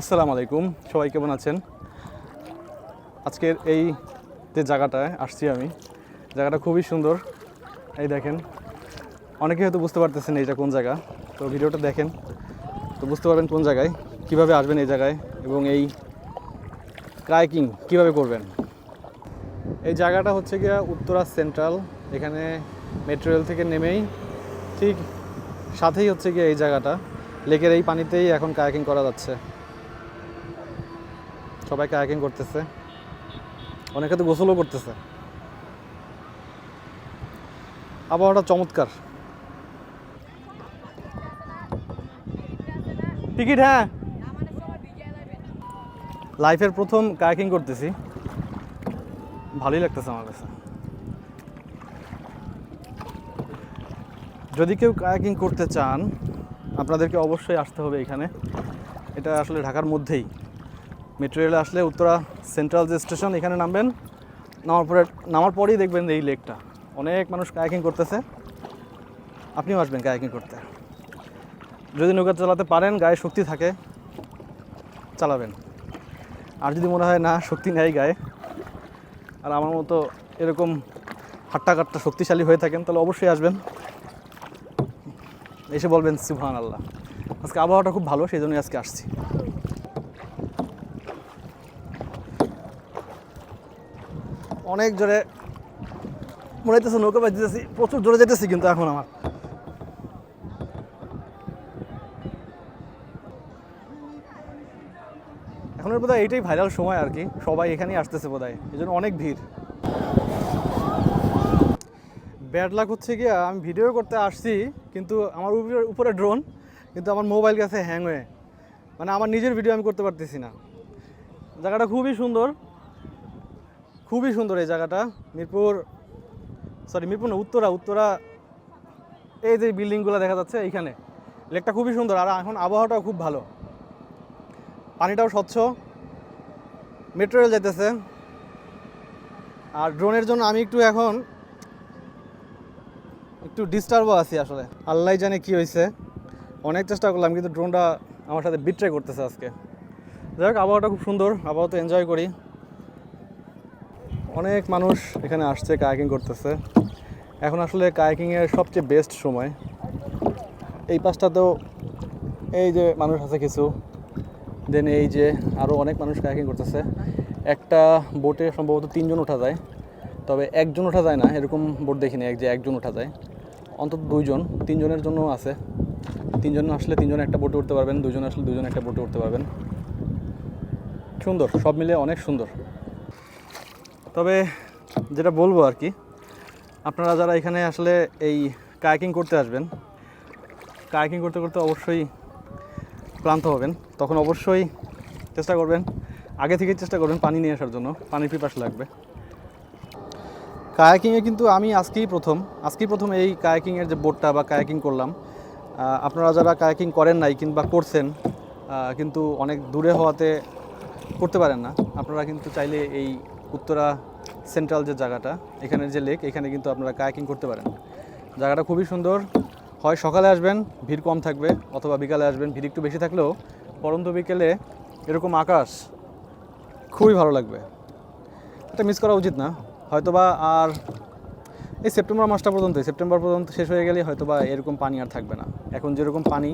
আসসালামু আলাইকুম, সবাই কেমন আছেন? আজকের এই যে জায়গাটায় আসছি আমি, জায়গাটা খুবই সুন্দর। এই দেখেন, অনেকে হয়তো বুঝতে পারতেছেন এইটা কোন জায়গা, তো ভিডিওটা দেখেন, তো বুঝতে পারবেন কোন জায়গায়, কীভাবে আসবেন এই জায়গায় এবং এই কাইকিং কীভাবে করবেন। এই জায়গাটা হচ্ছে গিয়া উত্তরা সেন্ট্রাল এখানে মেট্রো রেল থেকে নেমেই ঠিক সাথেই হচ্ছে গিয়ে এই জায়গাটা, লেকের এই পানিতেই এখন কায়াকিং করা যাচ্ছে। সবাই কায়াকিং করতেছে। অনেকে তো গোসলও করতেছে। আবহাওয়াটা চমৎকার। টিকিট হ্যাঁ। লাইফের প্রথম কায়াকিং করতেছি। ভালোই লাগতেছে আমার কাছে। যদি কেউ কায়াকিং করতে চান, আপনাদেরকে অবশ্যই আসতে হবে এখানে। এটা আসলে ঢাকার মধ্যেই। মেট্রো রেলে আসলে উত্তরা সেন্ট্রাল যে স্টেশন, এখানে নামবেন। নামার পরে নামার পরেই দেখবেন এই লেকটা। অনেক মানুষ কায়াকিং করতেছে। আপনিও আসবেন কায়াকিং করতে। যদি নৌকা চালাতে পারেন, গায়ে শক্তি থাকে, চালাবেন। আর যদি মনে হয় না, শক্তি নেই গায়ে, আর আমার মতো এরকম হাট্টা কাট্টা শক্তিশালী হয়ে থাকেন, তাহলে অবশ্যই আসবেন। এসে বলবেন সুবহান আল্লাহ আজকে আবহাওয়াটা খুব ভালো, সেই জন্যই আজকে আসছি। অনেক জোরে মনে হইতেছে নৌকা বাজতেছি প্রচুর জোরে যেতেছি কিন্তু এখন আমার। এখনের বোধহয় এইটাই ভাইরাল সময় আর কি, সবাই এখানেই আসতেছে বোধ হয় এই জন্য অনেক ভিড়। ব্যাড লাক হচ্ছে কি আমি ভিডিও করতে আসছি, কিন্তু আমার উপরে উপরে ড্রোন কিন্তু আমার মোবাইল কাছে হ্যাং হয়ে। মানে আমার নিজের ভিডিও আমি করতে পারতেছি না। জায়গাটা খুবই সুন্দর। খুবই সুন্দর এই জায়গাটা। মিরপুর সরি মিরপুর না, উত্তরা উত্তরা, এই যে বিল্ডিংগুলো দেখা যাচ্ছে এইখানে। লেকটা খুবই সুন্দর আর এখন আবহাওয়াটাও খুব ভালো। পানিটাও স্বচ্ছ। মেট্রো রেল যাইতেছে। আর ড্রোনের জন্য আমি একটু এখন একটু ডিস্টার্বও আছি আসলে। আল্লাহ জানে কি হয়েছে অনেক চেষ্টা করলাম, কিন্তু ড্রোনটা আমার সাথে বিট্রে করতেছে আজকে। যাই হোক, আবহাওয়াটা খুব সুন্দর। আবহাওয়া তো এনজয় করি। অনেক মানুষ এখানে আসছে, কায়াকিং করতেছে। এখন আসলে কায়াকিংয়ের সবচেয়ে বেস্ট সময়। এই পাশটাতেও এই যে মানুষ আছে কিছু। দেন এই যে আরও অনেক মানুষ কায়াকিং করতেছে। একটা বোটে সম্ভবত তিনজন ওঠা যায়। তবে একজন ওঠা যায় না, এরকম বোট দেখিনি, এক যে একজন ওঠা যায়। অন্তত দুইজন, তিনজনের জন্য আছে। তিনজন আসলে তিনজন একটা বোটে উঠতে পারবেন দুজন আসলে দুজন একটা বোটে উঠতে পারবেন। সুন্দর, সব মিলে অনেক সুন্দর। তবে যেটা বলব আর কি, আপনারা যারা এখানে আসলে এই কায়াকিং করতে আসবেন, কায়াকিং করতে করতে অবশ্যই ক্লান্ত হবেন। তখন অবশ্যই চেষ্টা করবেন, আগে থেকে চেষ্টা করবেন পানি নিয়ে আসার জন্য, পানির পিপাস লাগবে। কায়াকিংয়ে কিন্তু আমি আজকেই প্রথম আজকেই প্রথম এই কায়াকিংয়ের যে বোটটা বা কায়াকিং করলাম। আপনারা যারা কায়াকিং করেন নাই কিংবা করছেন কিন্তু অনেক দূরে হওয়াতে করতে পারেন না। আপনারা কিন্তু চাইলে এই উত্তরা সেন্ট্রাল যে জায়গাটা এখানের যে লেক এখানে কিন্তু আপনারা কায়াকিং করতে পারেন। জায়গাটা খুবই সুন্দর। হয় সকালে আসবেন, ভিড় কম থাকবে, অথবা বিকালে আসবেন, ভিড় একটু বেশি থাকলেও পরন্ত বিকেলে এরকম আকাশ খুবই ভালো লাগবে। এটা মিস করা উচিত না। হয়তোবা আর এই সেপ্টেম্বর মাসটা পর্যন্ত সেপ্টেম্বর পর্যন্ত শেষ হয়ে গেলে হয়তোবা এরকম পানি আর থাকবে না। এখন যেরকম পানি,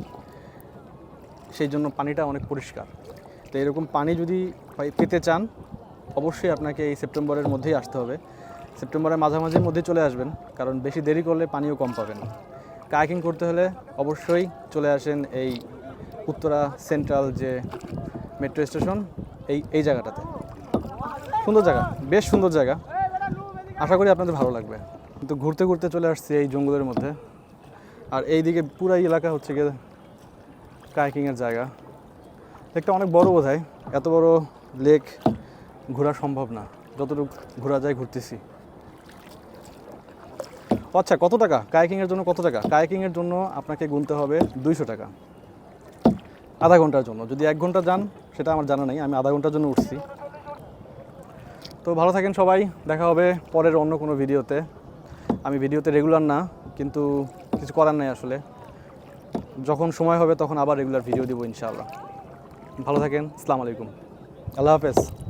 সেই জন্য পানিটা অনেক পরিষ্কার। তো এরকম পানি যদি পেতে চান অবশ্যই আপনাকে এই সেপ্টেম্বরের মধ্যেই আসতে হবে। সেপ্টেম্বরের মাঝামাঝির মধ্যে চলে আসবেন, কারণ বেশি দেরি করলে পানিও কম পাবেন। কায়াকিং করতে হলে অবশ্যই চলে আসেন এই উত্তরা সেন্ট্রাল যে মেট্রো স্টেশন, এই এই জায়গাটাতে। সুন্দর জায়গা, বেশ সুন্দর জায়গা। আশা করি আপনাদের ভালো লাগবে। কিন্তু ঘুরতে ঘুরতে চলে আসছি এই জঙ্গলের মধ্যে। আর এই দিকে পুরাই এলাকা হচ্ছে গিয়ে কায়াকিংয়ের জায়গা। লেকটা অনেক বড় বোধ এত বড় লেক ঘোরা সম্ভব না। যতটুকু ঘোরা যায় ঘুরতেছি। আচ্ছা কত টাকা? কায়াকিংয়ের জন্য কত টাকা? কায়াকিংয়ের জন্য আপনাকে গুনতে হবে দুইশো টাকা। আধা ঘণ্টার জন্য। যদি এক ঘণ্টা যান, সেটা আমার জানা নেই। আমি আধা ঘণ্টার জন্য উঠছি। তো ভালো থাকেন সবাই। দেখা হবে পরের অন্য কোনো ভিডিওতে। আমি ভিডিওতে রেগুলার না, কিন্তু কিছু করার নাই আসলে। যখন সময় হবে, তখন আবার রেগুলার ভিডিও দিব ইনশাআল্লাহ। ভালো থাকেন। আসসালামু আলাইকুম। আল্লাহ হাফেজ।